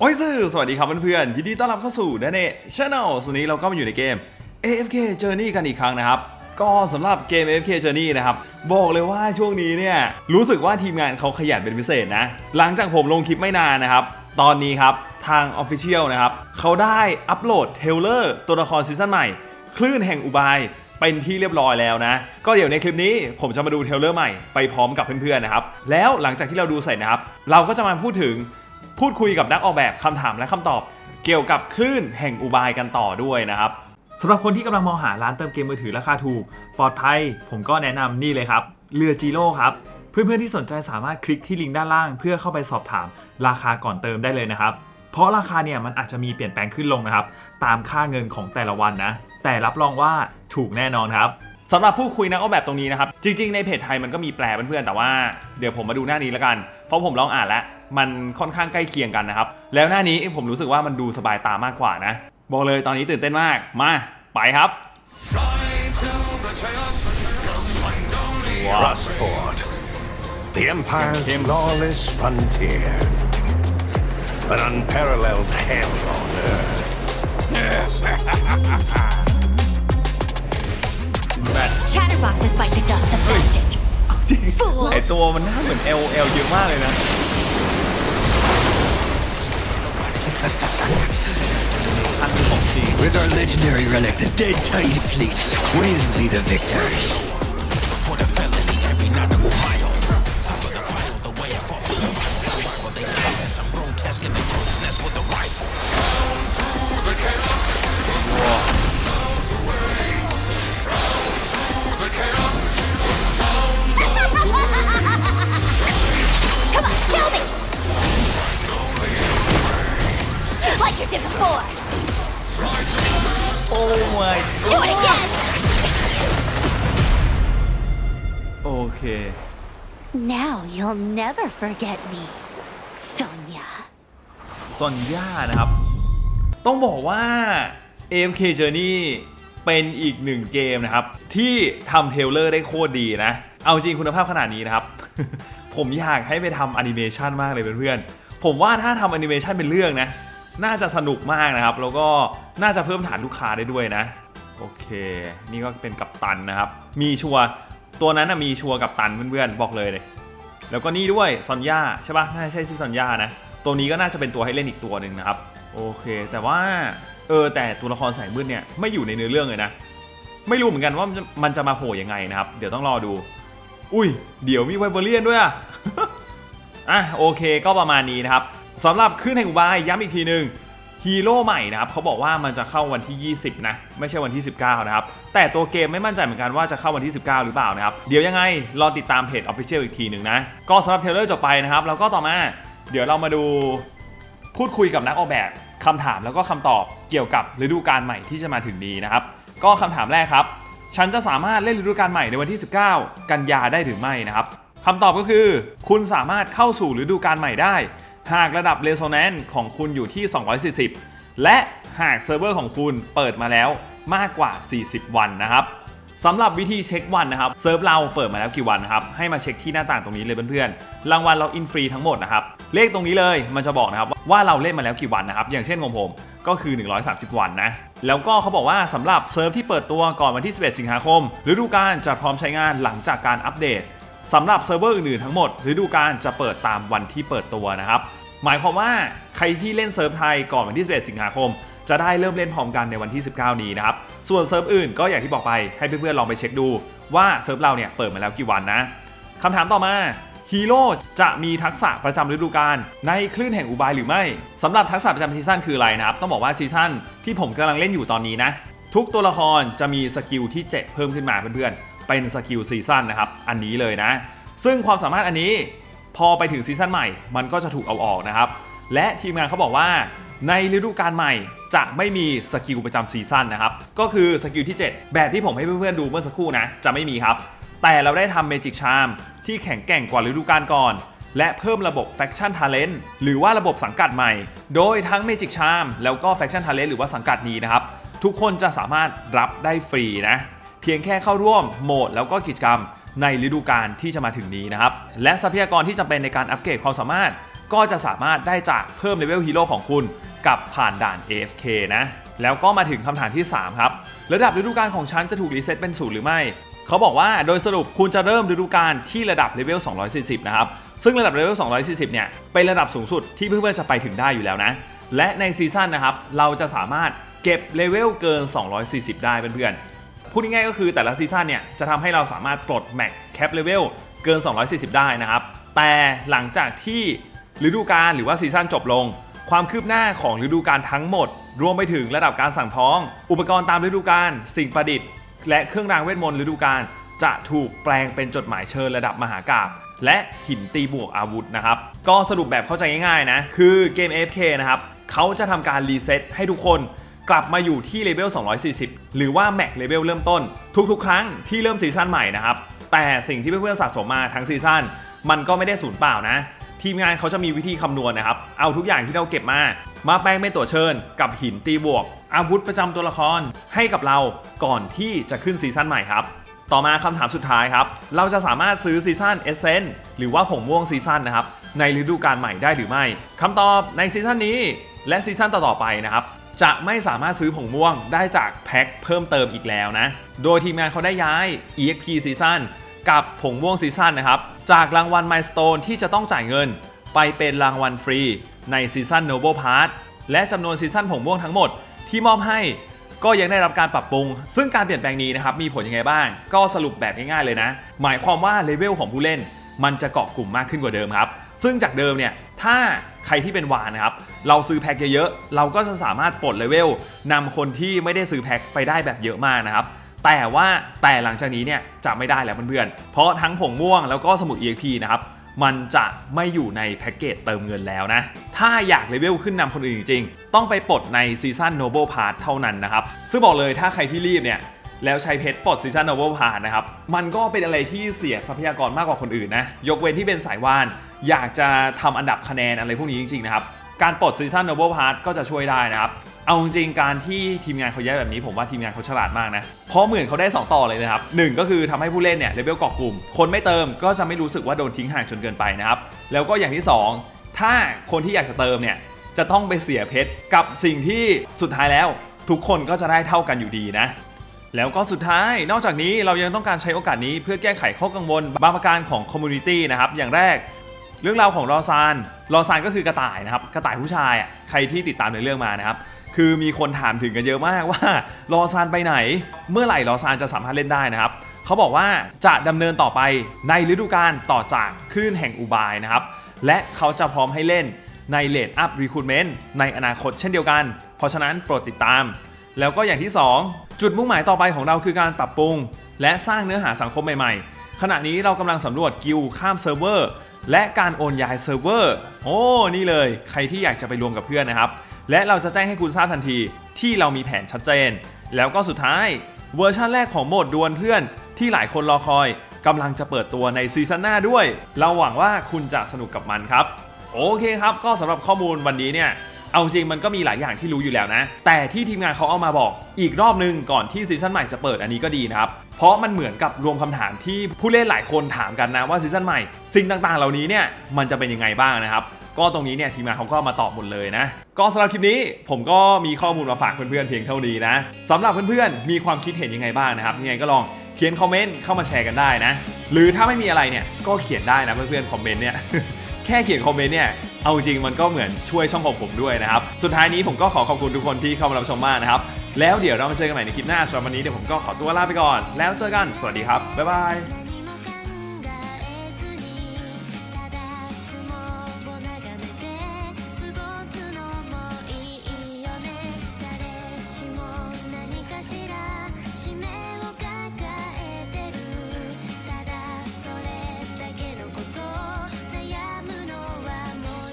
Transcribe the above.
โอ้ยซื่อสวัสดีครับเพื่อนๆยินดีต้อนรับเข้าสู่ดนเน่ช n แนลวันนี้เราก็มาอยู่ในเกม AFK Journey กันอีกครั้งนะครับ ก็สำหรับเกม AFK Journey นะครับ บอกเลยว่าช่วงนี้เนี่ย รู้สึกว่าทีมงานเขาขยันเป็นพิเศษนะ หลังจากผมลงคลิปไม่นานนะครับ ตอนนี้ครับ ทาง Official นะครับ เขาได้อัปโหลดเทเลอร์ตัวละครซีซั่นใหม่ คลื่นแห่งอุบายเป็นที่เรียบร้อยแล้วนะ ก็เดี๋ยวในคลิปนี้ผมจะมาดูเทเลอร์ใหม่ไปพร้อมกับเพื่อนๆนะครับ แล้วหลังจากที่เราดูเสร็จนะครับ เราก็จะมาพูดถึง พูดคุยกับนักออกแบบคำถามและคำตอบ เกี่ยวกับคลื่นแห่งอุบายกันต่อด้วยนะครับสำหรับคนที่กำลังมองหาร้านเติมเกมมือถือราคาถูก ปลอดภัย ผมก็แนะนำนี่เลยครับเรือจีโร่ครับเพื่อนๆที่สนใจสามารถคลิกที่ลิงก์ด้านล่าง เพื่อเข้าไปสอบถามราคาก่อนเติมได้เลยนะครับ เพราะราคาเนี่ยมันอาจจะมีเปลี่ยนแปลงขึ้นลงนะครับ ตามค่าเงินของแต่ละวันนะ แต่รับรองว่าถูกแน่นอนครับ สำหรับผู้คุยนักออกแบบตรงนี้นะครับ จริง ๆ ในเพจไทยมันก็มีแปลเพื่อนๆแต่ว่าเดี๋ยวผมมาดูหน้านี้แล้วกัน เพราะผมลองอ่านแล้ว มันค่อนข้างใกล้เคียงกันนะครับ แล้วหน้านี้ผมรู้สึกว่ามันดูสบายตามากกว่านะ บอกเลยตอนนี้ตื่นเต้นมากมาไปครับ Crossport, the Empire's lawless frontier. An unparalleled hell on earth. Yes. Chatterboxes bite the dust the fastest. จริง Fools ไอตัวมันหน้าเหมือน L L เยอะมากเลยนะ ท่านของจริง With our legendary relic, the Dead Titan Fleet, we'll be the victors. Like you did before. โอ้ my Do it again. โอเค Now you'll never forget me, Sonia. ซอนย่านะครับ ต้องบอกว่า AMK Journey เป็นอีกหนึ่งเกมนะครับ ที่ทำเทรลเลอร์ได้โคตรดีนะ เอาจริงคุณภาพขนาดนี้นะครับ ผมอยากให้ไปทำแอนิเมชันมากเลยเพื่อนๆผมว่าถ้าทำแอนิเมชันเป็นเรื่องนะ น่าจะสนุกมากนะครับ แล้วก็น่าจะเพิ่มฐานลูกค้าได้ด้วยนะ โอเค นี่ก็เป็นกัปตันนะครับ มีชัวตัวนั้นนะมีชัวกัปตันเพื่อนๆบอกเลยเลย แล้วก็นี่ด้วยซอนย่าใช่ปะน่าจะใช่ชื่อซอนย่านะ ตัวนี้ก็น่าจะเป็นตัวให้เล่นอีกตัวหนึ่งนะครับ โอเค แต่ว่าเออแต่ตัวละครสายมืดเนี่ยไม่อยู่ในเนื้อเรื่องเลยนะ ไม่รู้เหมือนกันว่ามันจะมันจะมาโผล่ยังไงนะครับ เดี๋ยวต้องรอดู อุ้ย เดี๋ยวมีไวเบอร์เลียนด้วยอะอะโอเคก็ประมาณนี้นะครับ สำหรับขึ้นแห่งอุบายย้ำอีกทีหนึ่งฮีโร่ใหม่นะครับเขาบอกว่ามันจะเข้าวันที่ 20 นะ ไม่ใช่วันที่ 19 นะครับ แต่ตัวเกมไม่มั่นใจเหมือนกันว่าจะเข้าวันที่ 19 หรือเปล่านะครับ เดี๋ยวยังไง รอติดตามเพจ Official อีกทีหนึ่งนะ ก็สำหรับเทเลอร์จบไปนะครับ แล้วก็ต่อมา เดี๋ยวเรามาดูพูดคุยกับนักออกแบบคำถามแล้วก็คำตอบเกี่ยวกับฤดูกาลใหม่ที่จะมาถึงนี้นะครับ ก็คำถามแรกครับ ฉันจะสามารถเล่นฤดูกาลใหม่ในวันที่ 19 กันยาได้หรือไม่นะครับคำตอบก็คือ คุณสามารถเข้าสู่ฤดูกาลใหม่ได้ หากระดับเรโซ n น n ์ของคุณอยู่ที่ 240 และหากเซิร์ฟเวอร์ของคุณเปิดมาแล้วมากกว่า 40 วันนะครับสำหรับวิธีเช็ควันนะครับเซิร์ฟเราเปิดมาแล้วกี่วันนะครับให้มาเช็คที่หน้าต่างตรงนี้เลยเพื่อนๆรางวัลเราอินฟรีทั้งหมดนะครับเลขตรงนี้เลยมันจะบอกนะครับว่าเราเล่นมาแล้วกี่วันนะครับอย่างเช่นของผมก็คือ 130 วันนะแล้วก็เขาบอกว่าสำหรับเซิร์ฟที่เปิดตัวก่อนวันที่ 11 สิงหาคมฤดูกาลจะพร้อมใช้งานหลังจากการอัปเดตสำหรับเซิร์ฟเวอร์อื่นๆทั้งหมดฤดูกาลจะเปิดตามวันที่เปิดตัวนะครับ หมายความว่าใครที่เล่นเซิร์ฟไทยก่อนวันที่ 11 สิงหาคม จะได้เริ่มเล่นพร้อมกันในวันที่ 19 นี้นะครับ ส่วนเซิร์ฟอื่นก็อย่างที่บอกไปให้เพื่อนๆลองไปเช็คดูว่าเซิร์ฟเราเนี่ยเปิดมาแล้วกี่วันนะคำถามต่อมาฮีโร่จะมีทักษะประจำฤดูกาลในคลื่นแห่งอุบายหรือไม่สำหรับทักษะประจำซีซั่นคืออะไรนะครับ ต้องบอกว่าซีซั่นที่ผมกำลังเล่นอยู่ตอนนี้นะ ทุกตัวละครจะมีสกิลที่ 7 เพิ่มขึ้นมาเพื่อนๆเป็นสกิลซีซั่นนะครับ อันนี้เลยนะ ซึ่งความสามารถอันนี้ พอไปถึงซีซั่นใหม่ มันก็จะถูกเอาออกนะครับ และทีมงานเขาบอกว่าในฤดูกาลใหม่จะไม่มีสกิลประจำซีซั่นนะครับ ก็คือสกิลที่ 7 แบบที่ผมให้เพื่อนๆดูเมื่อสักครู่นะ จะไม่มีครับ แต่เราได้ทำเมจิกชามที่แข็งแกร่งกว่าฤดูกาลก่อน และเพิ่มระบบ Faction Talent หรือว่าระบบสังกัดใหม่ โดยทั้ง Magic Charm แล้วก็ Faction Talent หรือว่าสังกัดนี้นะครับ ทุกคนจะสามารถรับได้ฟรีนะ เพียงแค่เข้าร่วมโหมดแล้วก็กิจกรรม ในฤดูกาลที่จะมาถึงนี้นะครับ และทรัพยากรที่จำเป็นในการอัปเกรดความสามารถ ก็จะสามารถได้จากเพิ่มเลเวลฮีโร่ของคุณ กับผ่านด่าน AFK นะ แล้วก็มาถึงคำถามที่ 3 ครับ ระดับฤดูกาลของฉันจะถูกรีเซ็ตเป็นศูนย์หรือไม่ เขาบอกว่าโดยสรุปคุณจะเริ่มฤดูกาลที่ระดับเลเวล 240 นะครับ ซึ่งระดับเลเวล 240 เนี่ย เป็นระดับสูงสุดที่เพื่อนๆจะไปถึงได้อยู่แล้วนะ และในซีซั่นนะครับ เราจะสามารถเก็บเลเวลเกิน 240 ได้เพื่อนๆ พูดง่ายๆก็คือแต่ละซีซั่นเนี่ยจะทำให้เราสามารถปลดแม็กแคปเลเวลเกิน 240 ได้นะครับ แต่หลังจากที่ฤดูกาลหรือว่าซีซั่นจบลง ความคืบหน้าของฤดูกาลทั้งหมด รวมไปถึงระดับการสั่งท้อง อุปกรณ์ตามฤดูกาลสิ่งประดิษฐ์ และเครื่องรางเวทมนต์ฤดูกาลจะถูกแปลงเป็นจดหมายเชิญระดับมหากาพย์และหินตีบวกอาวุธนะครับ ก็สรุปแบบเข้าใจง่ายๆนะ คือเกม AFK นะครับ เขาจะทำการรีเซ็ตให้ทุกคน กลับมาอยู่ที่เลเวล 240 หรือว่าแม็กเลเวลเริ่มต้น ทุกๆ ครั้งที่เริ่มซีซั่นใหม่นะครับ แต่สิ่งที่เพื่อนๆสะสมมาทั้งซีซั่นมันก็ไม่ได้สูญเปล่านะ ทีมงานเขาจะมีวิธีคำนวณนะครับ เอาทุกอย่างที่เราเก็บมา มาแปลงเป็นตัวเชิญ กับหินตีบวก อาวุธประจำตัวละคร ให้กับเราก่อนที่จะขึ้นซีซั่นใหม่ครับต่อมาคำถามสุดท้ายครับ เราจะสามารถซื้อซีซั่นเอเซนหรือว่าผงม่วงซีซั่นนะครับ ในฤดูกาลใหม่ได้หรือไม่คำตอบในซีซั่นนี้และซีซั่นต่อๆไปนะครับ จะไม่สามารถซื้อผงม่วงได้จากแพ็คเพิ่มเติมอีกแล้วนะ โดยทีมงานเขาได้ย้าย EXP ซีซั่นกับผงม่วงซีซั่นนะครับ จากรางวัล Milestone ที่จะต้องจ่ายเงิน ไปเป็นรางวัลฟรีในซีซั่น Noble Pass และจำนวนซีซั่นผงม่วงทั้งหมดที่มอบให้ก็ยังได้รับการปรับปรุง ซึ่งการเปลี่ยนแปลงนี้นะครับมีผลยังไงบ้าง ก็สรุปแบบง่ายๆเลยนะ หมายความว่าเลเวลของผู้เล่น มันจะเกาะกลุ่มมากขึ้นกว่าเดิมครับ ซึ่งจากเดิมเนี่ยถ้าใครที่เป็นวานนะครับ เราซื้อแพ็คเยอะๆ เราก็จะสามารถปลดเลเวลนำคนที่ไม่ได้ซื้อแพ็คไปได้แบบเยอะมากนะครับ แต่ว่าแต่หลังจากนี้เนี่ยจะไม่ได้แล้วเพื่อนๆ เพราะทั้งผงม่วงแล้วก็สมุด EXP นะครับ มันจะไม่อยู่ในแพ็กเกจเติมเงินแล้วนะ ถ้าอยากเลเวลขึ้นนำคนอื่นจริงๆ ต้องไปปลดในซีซั่น Noble Pass เท่านั้นนะครับ ซึ่งบอกเลยถ้าใครที่รีบเนี่ย แล้วใช้เพชรปลดซีซั่น Noble Pass นะครับ มันก็เป็นอะไรที่เสียทรัพยากรมากกว่าคนอื่นนะ ยกเว้นที่เป็นสายวาน อยากจะทำอันดับคะแนนอะไรพวกนี้จริงๆนะครับ การปลดซีซั่น Noble Pass ก็จะช่วยได้นะครับ เอาจริงๆการที่ทีมงานเขาแยกแบบนี้ผมว่าทีมงานเขาฉลาดมากนะ เพราะเหมือนเขาได้ 2 ต่อเลยนะครับหนึ่งก็คือทำให้ผู้เล่นเนี่ยเลเวลเกาะกลุ่ม คนไม่เติมก็จะไม่รู้สึกว่าโดนทิ้งห่างจนเกินไปนะครับ แล้วก็อย่างที่ 2 ถ้าคนที่อยากจะเติมเนี่ยจะต้องไปเสียเพชรกับสิ่งที่สุดท้ายแล้ว ทุกคนก็จะได้เท่ากันอยู่ดีนะ แล้วก็สุดท้าย นอกจากนี้เรายังต้องการใช้โอกาสนี้เพื่อแก้ไขข้อกังวลบางประการของคอมมูนิตี้นะครับ อย่างแรกเรื่องราวของรอซานรอซานก็คือกระต่ายนะครับ กระต่ายผู้ชายอะใครที่ติดตามในเรื่องมานะครับ คือมีคนถามถึงกันเยอะมากว่ารอซานไปไหน เมื่อไหร่รอซานจะสามารถเล่นได้นะครับ เขาบอกว่าจะดำเนินต่อไปในฤดูกาลต่อจากคลื่นแห่งอุบายนะครับ และเขาจะพร้อมให้เล่นในเลดอัพรีคูดเมนต์ในอนาคตเช่นเดียวกัน เพราะฉะนั้นโปรดติดตาม แล้วก็อย่างที่ 2 จุดมุ่งหมายต่อไปของเราคือการปรับปรุง และสร้างเนื้อหาสังคมใหม่ๆ ขณะนี้เรากำลังสำรวจกิลข้ามเซิร์ฟเวอร์และการโอนย้ายเซิร์ฟเวอร์ โอ้ นี่เลย ใครที่อยากจะไปรวมกับเพื่อนนะครับ และเราจะแจ้งให้คุณทราบทันทีที่เรามีแผนชัดเจน แล้วก็สุดท้าย เวอร์ชันแรกของโหมดดวลเพื่อน ที่หลายคนรอคอยกำลังจะเปิดตัวในซีซั่นหน้าด้วย เราหวังว่าคุณจะสนุกกับมันครับ โอเคครับ ก็สำหรับข้อมูลวันนี้เนี่ย เอาจริงมันก็มีหลายอย่างที่รู้อยู่แล้วนะ แต่ที่ทีมงานเขาเอามาบอก อีกรอบนึงก่อนที่ซีซั่นใหม่จะเปิดอันนี้ก็ดีนะครับเพราะมันเหมือนกับรวมคำถามที่ผู้เล่นหลายคนถามกันนะว่าซีซั่นใหม่สิ่งต่างๆ เหล่านี้เนี่ยมันจะเป็นยังไงบ้างนะครับก็ตรงนี้เนี่ยทีมงานเขาก็มาตอบหมดเลยนะ ก็สำหรับคลิปนี้ผมก็มีข้อมูลมาฝากเพื่อนๆเพียงเท่านี้นะสำหรับเพื่อนๆมีความคิดเห็นยังไงบ้างนะครับยังไงก็ลองเขียนคอมเมนต์เข้ามาแชร์กันได้นะ หรือถ้าไม่มีอะไรเนี่ยก็เขียนได้นะเพื่อนๆคอมเมนต์เนี่ยแค่เขียนคอมเมนต์เนี่ย เอาจริงมันก็เหมือนช่วยช่องของผมด้วยนะครับ สุดท้ายนี้ผมก็ขอขอบคุณทุกคนที่เข้ามารับชมมากนะครับ แล้วเดี๋ยวเรามาเจอกันใหม่ในคลิปหน้าสำหรับวันนี้เดี๋ยวผมก็ขอตัวลาไปก่อน แล้วเจอกัน สวัสดีครับ บ๊ายบาย